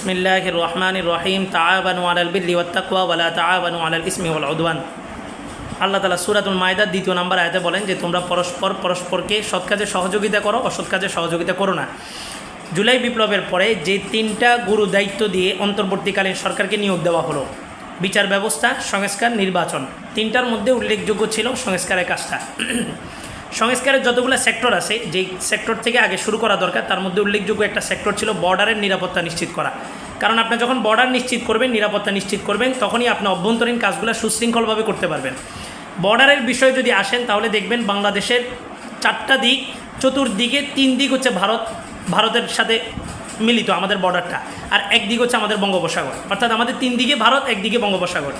বিসমিল্লাহ রহমান রহিম তাবানু আলাল বিল্লি ওয়াত্তাকুয়া ওয়ালা তাবানু আলাল ইসমি ওয়াল উদওয়ান। আল্লাহ তালা সুরাতুল মায়দার দ্বিতীয় নম্বর আয়তে বলেন যে, তোমরা পরস্পর পরস্পরকে সৎ কাজে সহযোগিতা করো, অসৎ কাজে সহযোগিতা করো না। জুলাই বিপ্লবের পরে যে তিনটা গুরু দায়িত্ব দিয়ে অন্তর্বর্তীকালীন সরকারকে নিয়োগ দেওয়া হলো, বিচার ব্যবস্থা, সংস্কার, নির্বাচন, তিনটার মধ্যে উল্লেখযোগ্য ছিল সংস্কারের কাজটা। সংস্কারের যতগুলো সেক্টর আছে, যেই সেক্টর থেকে আগে শুরু করা দরকার, তার মধ্যে উল্লেখযোগ্য একটা সেক্টর ছিল বর্ডারের নিরাপত্তা নিশ্চিত করা। কারণ আপনি যখন বর্ডার নিশ্চিত করবেন, নিরাপত্তা নিশ্চিত করবেন, তখনই আপনি অভ্যন্তরীণ কাজগুলো সুশৃঙ্খলভাবে করতে পারবেন। বর্ডারের বিষয়ে যদি আসেন, তাহলে দেখবেন বাংলাদেশের চারটা দিক, চতুর্দিকে তিন দিক হচ্ছে ভারত, ভারতের সাথে মিলিত আমাদের বর্ডারটা। আর একদিক হচ্ছে আমাদের বঙ্গোপসাগর। অর্থাৎ আমাদের তিন দিকে ভারত একদিকে বঙ্গোপসাগর।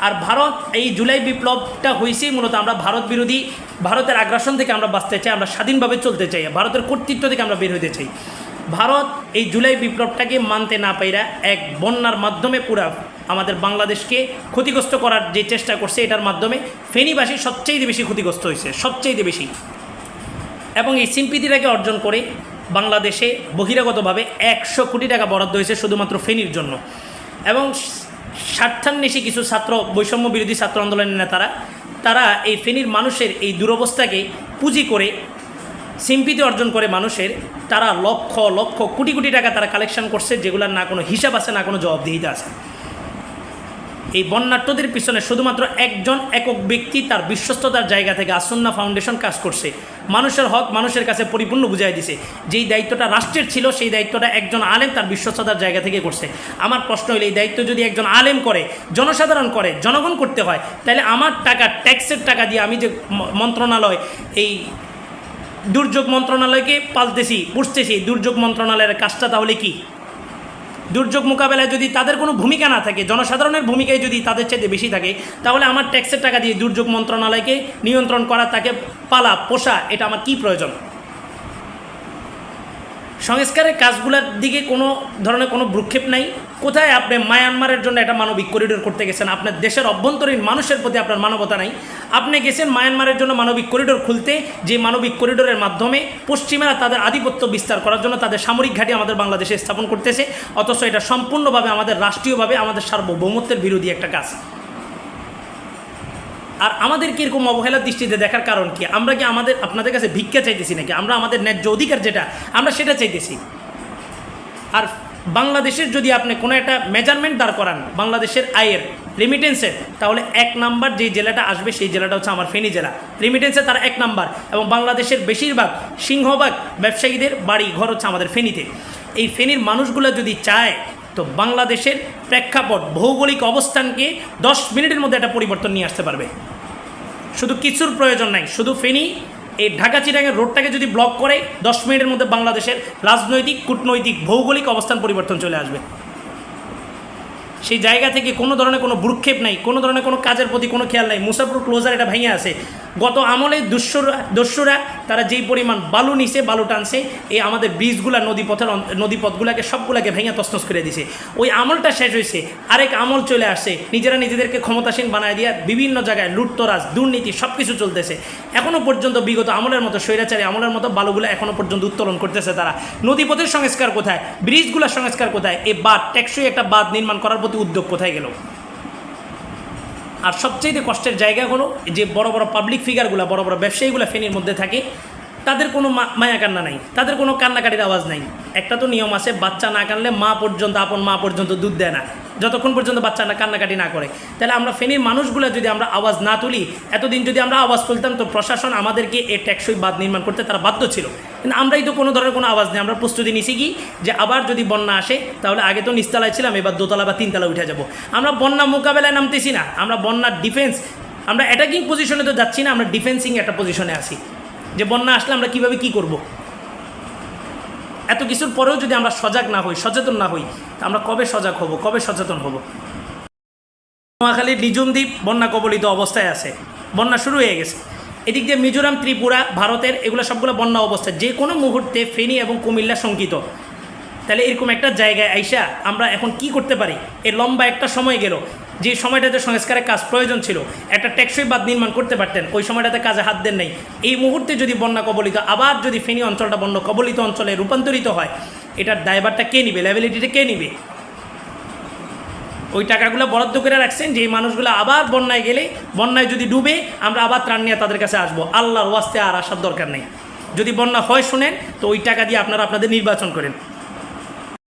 আর ভারত, এই জুলাই বিপ্লবটা হয়েছেই মূলত আমরা ভারত বিরোধী, ভারতের আগ্রাসন থেকে আমরা বাঁচতে চাই, আমরা স্বাধীনভাবে চলতে চাই, ভারতের কর্তৃত্ব থেকে আমরা বের হতে চাই। ভারত এই জুলাই বিপ্লবটাকে মানতে না পাইরা এক বন্যার মাধ্যমে পুরা আমাদের বাংলাদেশকে ক্ষতিগ্রস্ত করার যে চেষ্টা করছে, এটার মাধ্যমে ফেনীবাসী সবচেয়ে বেশি ক্ষতিগ্রস্ত হয়েছে, সবচেয়ে বেশি। এবং এই সিম্পিতিটাকে অর্জন করে বাংলাদেশে বহিরাগতভাবে একশো কোটি টাকা বরাদ্দ হয়েছে শুধুমাত্র ফেনীর জন্য। এবং স্বার্থান্বেষী কিছু ছাত্র, বৈষম্য বিরোধী ছাত্র আন্দোলনের নেতারা, তারা এই ফেনীর মানুষের এই দুরবস্থাকে পুঁজি করে, সিম্পিতি অর্জন করে মানুষের, তারা লক্ষ লক্ষ কোটি কোটি টাকা তারা কালেকশন করছে, যেগুলোর না কোনো হিসাব আছে, না কোনো জবাবদিহিতা আছে। এই বন্যাট্যদের পিছনে শুধুমাত্র একজন একক ব্যক্তি তার বিশ্বস্ততার জায়গা থেকে আসন্না ফাউন্ডেশন কাজ করছে। মানুষের হক মানুষের কাছে পরিপূর্ণ বুঝাই দিছে। যেই দায়িত্বটা রাষ্ট্রের ছিল, সেই দায়িত্বটা একজন আলেম তার বিশ্বস্ততার জায়গা থেকে করছে। আমার প্রশ্ন হলো, এই দায়িত্ব যদি একজন আলেম করে, জনসাধারণ করে, জনগণ করতে হয়, তাহলে আমার টাকা, ট্যাক্সের টাকা দিয়ে আমি যে মন্ত্রণালয়, এই দুর্যোগ মন্ত্রণালয়কে পালতেছি পুষতেছি দুর্যোগ মন্ত্রণালয়ের কাজটা তাহলে কি? দুর্যোগ মোকাবেলায় যদি তাদের কোনো ভূমিকা না থাকে, জনসাধারণের ভূমিকায় যদি তাদের চেয়ে বেশি থাকে, তাহলে আমার ট্যাক্সের টাকা দিয়ে দুর্যোগ মন্ত্রণালয়কে নিয়ন্ত্রণ করা, তাকে পালা, পোষা, এটা আমার কি প্রয়োজন? সংস্কারের কাজগুলোর দিকে কোনো ধরনের কোনো ভ্রুক্ষেপ নাই। কোথায় আপনি মায়ানমারের জন্য একটা মানবিক করিডোর করতে গেছেন? আপনার দেশের অভ্যন্তরীণ মানুষের প্রতি আপনার মানবতা নাই। আপনি গেছেন মায়ানমারের জন্য মানবিক করিডোর খুলতে, যে মানবিক করিডোরের মাধ্যমে পশ্চিমারা তাদের আধিপত্য বিস্তার করার জন্য তাদের সামরিক ঘাঁটি আমাদের বাংলাদেশে স্থাপন করতেছে, অথচ এটা সম্পূর্ণভাবে আমাদের রাষ্ট্রীয়ভাবে আমাদের সার্বভৌমত্বের বিরোধী একটা কাজ। আর আমাদেরকে এরকম অবহেলার দৃষ্টিতে দেখার কারণ কি? আমরা কি আমাদের, আপনাদের কাছে ভিক্ষা চাইতেছি নাকি? আমরা আমাদের ন্যায্য অধিকার যেটা, আমরা সেটা চাইতেছি। আর বাংলাদেশের যদি আপনি কোনো একটা মেজারমেন্ট দাঁড় করান, বাংলাদেশের আয়ের রেমিটেন্সের তাহলে এক নাম্বার যেই জেলাটা আসবে সেই জেলাটা হচ্ছে আমার ফেনী জেলা। রেমিটেন্সে তার এক নাম্বার এবং বাংলাদেশের বেশিরভাগ সিংহভাগ ব্যবসায়ীদের বাড়ি ঘর হচ্ছে আমাদের ফেনীতে। এই ফেনীর মানুষগুলো যদি চায়, তো বাংলাদেশের প্রেক্ষাপট, ভৌগোলিক অবস্থানকে দশ মিনিটের মধ্যে একটা পরিবর্তন নিয়ে আসতে পারবে। শুধু কিছুর প্রয়োজন নাই, শুধু ফেনী এই ঢাকা চিটাঙের রোডটাকে যদি ব্লক করে, দশ মিনিটের মধ্যে বাংলাদেশের রাজনৈতিক, কূটনৈতিক, ভৌগোলিক অবস্থান পরিবর্তন চলে আসবে। সেই জায়গা থেকে কোনো ধরনের কোনো ভ্রুক্ষেপ নাই, কোনো ধরনের কোনো কাজের প্রতি কোনো খেয়াল নাই। মুসাফর ক্লোজার এটা ভেঙে আছে। গত আমলে দুঃসরা দস্যুরা তারা যেই পরিমাণ বালু নিছে, বালু টানছে, এই আমাদের ব্রিজগুলা, নদীপথের নদীপথগুলাকে সবগুলাকে ভেঙে তসনস করে দিছে। ওই আমলটা শেষ হয়েছে আরেক আমল চলে আসছে, নিজেরা নিজেদেরকে ক্ষমতাসীন বানায় দিয়ে বিভিন্ন জায়গায় লুটতরাজ, দুর্নীতি সব কিছু চলতেছে। এখনও পর্যন্ত বিগত আমলের মতো স্বৈরাচারী আমলের মতো বালুগুলো এখনও পর্যন্ত উত্তোলন করতেছে তারা। নদীপথের সংস্কার কোথায়? ব্রিজগুলোর সংস্কার কোথায়? এই বাঁধ, টেকসই একটা বাঁধ নির্মাণ করার প্রতি উদ্যোগ কোথায় গেল? আর সবচেয়ে কষ্টের জায়গা হলো যে বড় বড় পাবলিক ফিগারগুলো বড় বড় ব্যবসায়ীগুলো ফেনির মধ্যে থাকে, তাদের কোনো মায়া কান্না নাই, তাদের কোনো কান্নাকাটির আওয়াজ নাই। একটা তো নিয়ম আছে, বাচ্চা না কানলে মা পর্যন্ত, আপন মা পর্যন্ত দুধ দেয় না। যতক্ষণ পর্যন্ত বাচ্চারা কান্নাকাটি না করে। তাহলে আমরা ফেনীর মানুষগুলো যদি আমরা আওয়াজ না তুলি, এতদিন যদি আমরা আওয়াজ তুলতাম, তো প্রশাসন আমাদেরকে এই ট্যাক্সই বাদ নির্মাণ করতে তারা বাধ্য ছিল। কিন্তু আমরাই তো কোনো ধরনের কোনো আওয়াজ নেই। আমরা প্রস্তুতি নিছি কি? যে আবার যদি বন্যা আসে, তাহলে আগে তো নিচতলায় ছিলাম, এবার দোতলা বা তিনতলা উঠে যাব। আমরা বন্যা মোকাবেলায় নামতেছি না। আমরা বন্যার ডিফেন্স আমরা অ্যাটাকিং পজিশনে তো যাচ্ছি না, আমরা ডিফেন্সিং একটা পজিশনে আছি। যে বন্যা আসলে আমরা কীভাবে কি করব? এত কিছুর পরেও যদি আমরা সজাগ না হই, সচেতন না হই আমরা কবে সজাগ হব, কবে সচেতন হব? নোয়াখালীর নিজুম দ্বীপ বন্যা কবলিত অবস্থায় আছে। বন্যা শুরু হয়ে গেছে। এদিক দিয়ে মিজোরাম, ত্রিপুরা, ভারতের এগুলো সবগুলো বন্যা অবস্থা, যে কোনো মুহূর্তে ফেনী এবং কুমিল্লা শঙ্কিত। তাহলে এরকম একটা জায়গায় আইসা আমরা এখন কি করতে পারি? এর লম্বা একটা সময় গেল। যে সময়টাতে সংস্কারের কাজ প্রয়োজন ছিল, একটা টেকসই বাদ নির্মাণ করতে পারতেন, ওই সময়টাতে কাজে হাত দেন নাই। এই মুহূর্তে যদি বন্যা কবলিত, আবার যদি ফেনী অঞ্চলটা বন্য কবলিত অঞ্চলে রূপান্তরিত হয়, এটার ড্রাইভারটা কে নিবে ল্যাবিলিটিটা কে নিবে? ওই টাকাগুলো বরাদ্দ করে রাখছেন যে মানুষগুলো আবার বন্যায় গেলে, বন্যায় যদি ডুবে, আমরা আবার ত্রাণ নিয়ে তাদের কাছে আসব। আল্লাহর ওয়াস্তে আর আসার দরকার নেই। যদি বন্যা হয় শুনেন, তো ওই টাকা দিয়ে আপনারা আপনাদের নির্বাচন করেন।